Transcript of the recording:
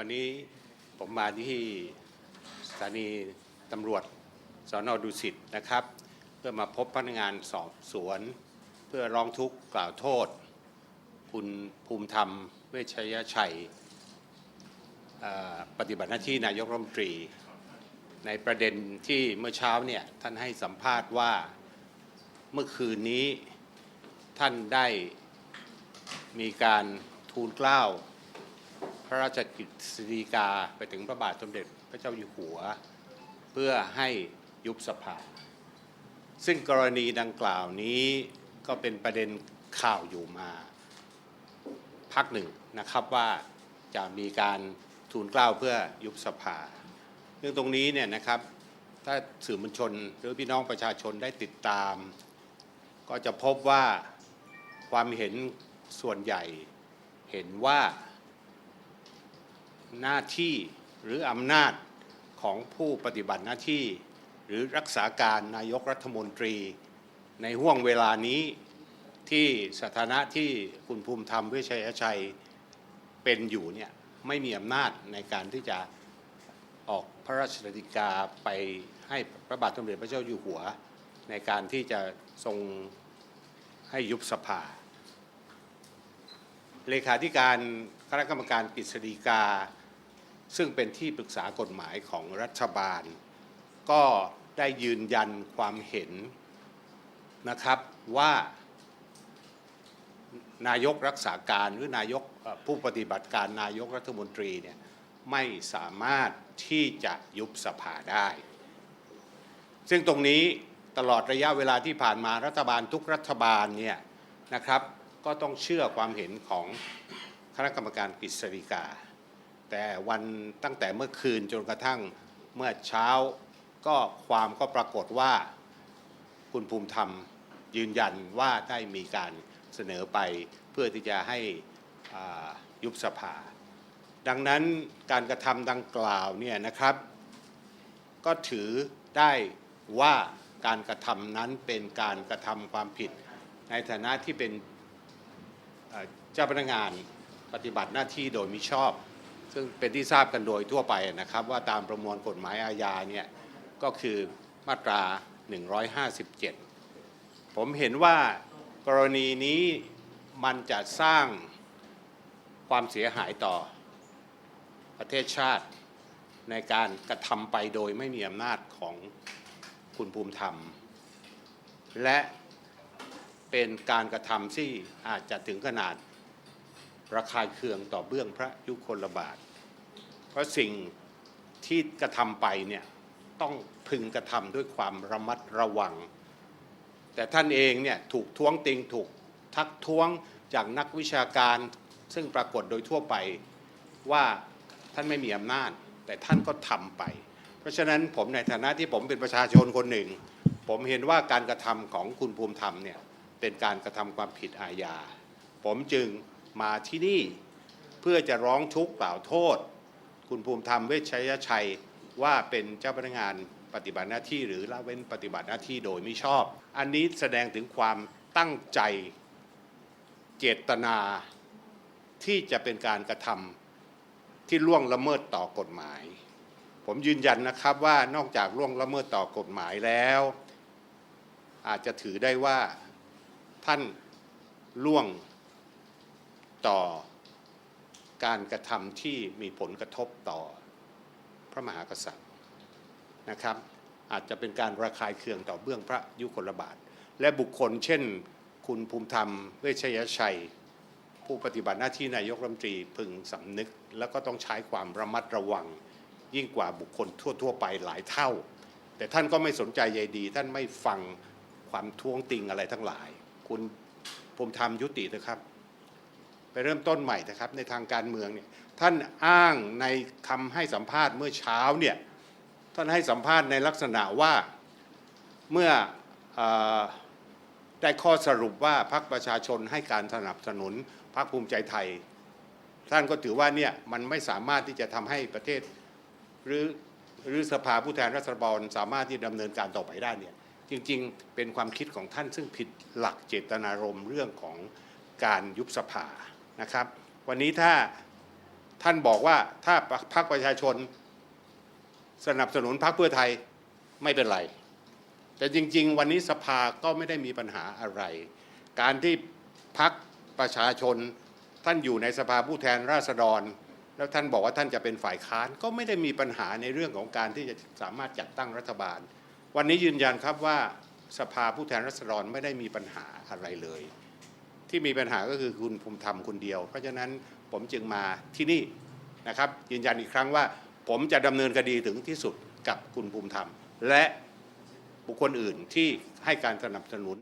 วันนี้ผมมาที่สถานีตำรวจสอนอดุสิตนะครับ เพื่อมาพบพนักงานสอบสวน เพื่อร้องทุกข์กล่าวโทษ คุณภูมิธรรม เวชยชัย ปฏิบัติหน้าที่นายกรัฐมนตรี ในประเด็นที่เมื่อเช้าเนี่ยท่านให้สัมภาษณ์ว่าเมื่อคืนนี้ท่านได้มีการทูลเกล้า พระราชกิจสีดีกาไปถึงพระบาทสมเด็จพระเจ้าอยู่หัว เพื่อให้ยุบสภา ซึ่งกรณีดังกล่าวนี้ก็เป็นประเด็นข่าวอยู่มา พักหนึ่งนะครับว่าจะมีการทูลเกล้าเพื่อยุบสภา เรื่องตรงนี้เนี่ยนะครับถ้าสื่อมวลชนหรือพี่น้องประชาชนได้ติดตาม ก็จะพบว่าความเห็นส่วนใหญ่เห็นว่า หน้าที่หรืออำนาจของผู้ปฏิบัติหน้าที่ หรือรักษาการนายกรัฐมนตรี ในห่วงเวลานี้ที่สถานะที่คุณภูมิธรรมเวชยชัยเป็นอยู่เนี่ยไม่มีอำนาจในการที่จะออกพระราชกฤษฎีกาไปให้พระบาทสมเด็จพระเจ้าอยู่หัว ในการที่จะทรงให้ยุบสภา เลขาธิการคณะกรรมการกฤษฎีกา ซึ่งเป็นที่ปรึกษากฎหมายของรัฐบาล ก็ได้ยืนยันความเห็นนะครับว่านายกรักษาการหรือนายกผู้ปฏิบัติการนายกรัฐมนตรีเนี่ยไม่สามารถที่จะยุบสภาได้ ซึ่งตรงนี้ตลอดระยะเวลาที่ผ่านมารัฐบาลทุกรัฐบาลเนี่ยนะครับ ก็ต้องเชื่อความเห็นของคณะกรรมการกฤษฎีกา แต่วันตั้งแต่เมื่อคืนจนกระทั่งเมื่อเช้าก็ความก็ปรากฏว่าคุณภูมิธรรมยืนยันว่าได้มีการเสนอไปเพื่อที่จะให้ยุบสภา ดังนั้นการกระทำดังกล่าวเนี่ยนะครับ ก็ถือได้ว่าการกระทำนั้นเป็นการกระทำความผิด ในฐานะที่เป็น เจ้าพนักงานปฏิบัติหน้าที่โดยมิชอบ ซึ่งเป็นที่ทราบกันโดยทั่วไปนะครับ ว่าตามประมวลกฎหมายอาญาเนี่ยก็คือมาตรา 157 ผมเห็นว่ากรณีนี้มันจะสร้างความเสียหายต่อประเทศชาติในการกระทำไปโดยไม่มีอำนาจของคุณภูมิธรรม และเป็นการกระทำที่อาจจะถึงขนาด ระคายเคืองต่อเบื้องพระยุคลบาท เพราะสิ่งที่กระทำไปเนี่ยต้องพึงกระทำด้วยความระมัดระวัง แต่ท่านเองเนี่ยถูกท้วงติงถูกทักท้วงจากนักวิชาการซึ่งปรากฏโดยทั่วไปว่าท่านไม่มีอำนาจ แต่ท่านก็ทำไป เพราะฉะนั้นผมในฐานะที่ผมเป็นประชาชนคนหนึ่ง ผมเห็นว่าการกระทำของคุณภูมิธรรมเนี่ยเป็นการกระทำความผิดอาญา ผมจึง มาที่นี่ เพื่อจะร้องทุกข์กล่าวโทษ คุณภูมิธรรมเวชยชัยว่าเป็นเจ้าพนักงานปฏิบัติหน้าที่หรือละเว้นปฏิบัติหน้าที่โดยไม่ชอบ อันนี้แสดงถึงความตั้งใจเจตนาที่จะเป็นการกระทำที่ล่วงละเมิดต่อกฎหมาย ผมยืนยันนะครับว่านอกจากล่วงละเมิดต่อกฎหมายแล้ว อาจจะถือได้ว่าท่านล่วง ต่อการกระทำที่มีผลกระทบต่อพระมหากษัตริย์นะครับ อาจจะเป็นการระคายเคืองต่อเบื้องพระยุคลบาท และบุคคลเช่น คุณภูมิธรรม เวชยชัย ผู้ปฏิบัติหน้าที่นายกรัฐมนตรีพึงสำนึก แล้วก็ต้องใช้ความระมัดระวัง ยิ่งกว่าบุคคลทั่ว ๆ ไปหลายเท่า แต่ท่านก็ไม่สนใจใยดี ท่านไม่ฟังความท้วงติงอะไรทั้งหลาย คุณภูมิธรรมยุตินะครับ ไปเริ่มต้นใหม่นะครับในทางการเมืองเนี่ยท่านอ้างในคำให้สัมภาษณ์เมื่อเช้าเนี่ยท่านให้สัมภาษณ์ในลักษณะว่าเมื่ออได้ข้อสรุปว่าพรรคประชาชนให้การสนับสนุนพรรคภูมิใจไทย ท่านก็ถือว่าเนี่ยมันไม่สามารถที่จะทำให้ประเทศหรือหรือสภาผู้แทนราษฎรสามารถที่ดำเนินการต่อไปได้เนี่ยจริงๆ เป็นความคิดของท่านซึ่งผิดหลักเจตนารมณ์เรื่องของการยุบสภา นะครับ วันนี้ถ้าท่านบอกว่าถ้าพรรคประชาชน สนับสนุนพรรคเพื่อไทยไม่เป็นไร แต่จริง ๆ วันนี้สภาก็ไม่ได้มีปัญหาอะไร การที่พักประชาชนท่านอยู่ในสภาผู้แทนราษฎร แล้วท่านบอกว่าท่านจะเป็นฝ่ายค้านก็ไม่ได้มีปัญหาในเรื่องของการที่จะสามารถจัดตั้งรัฐบาล วันนี้ยืนยันครับว่าสภาผู้แทนราษฎรไม่ได้มีปัญหาอะไรเลย ที่มีปัญหาก็คือคุณภูมิธรรมคนเดียว เพราะฉะนั้นผมจึงมาที่นี่นะครับ ยืนยันอีกครั้งว่า ผมจะดำเนินคดีถึงที่สุดกับคุณภูมิธรรม และบุคคลอื่นที่ให้การสนับสนุน